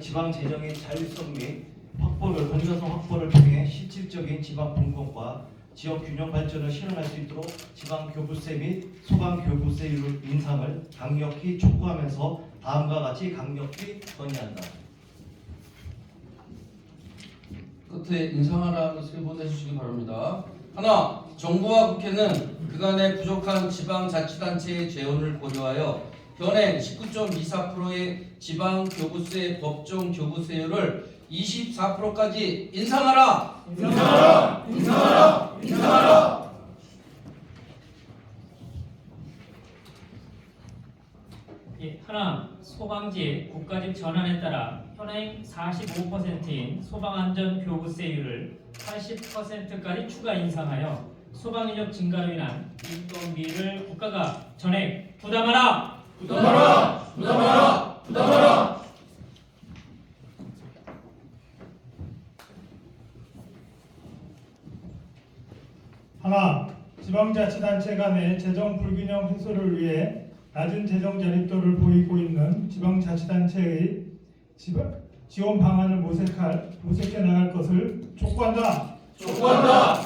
지방 재정의 자율성 및 확보를 공정성 확보를 통해 실질적인 지방 분권과 지역 균형 발전을 실현할 수 있도록 지방 교부세 및 소방 교부세율 인상을 강력히 촉구하면서 다음과 같이 강력히 건의한다. 끝에 인상하라는 것을 보내주시기 바랍니다. 하나, 정부와 국회는 그간의 부족한 지방자치단체의 재원을 고려하여 현행 19.24%의 지방교부세 법정 교부세율을 24%까지 인상하라. 예, 하 나, 소방지 국가직 전환에 따라 현행 45%인 소방안전교부세율을 80%까지 추가 인상하여 소방인력 증가로 인한 인건비를 국가가 전액 부담하라. 부담하라. 부담하라. 부담하라. 하나, 지방자치단체 간의 재정 불균형 해소를 위해 낮은 재정 자립도를 보이고 있는 지방자치단체의 지방, 지원 방안을 모색할, 모색해 나갈 것을. 촉구한다. 촉구한다.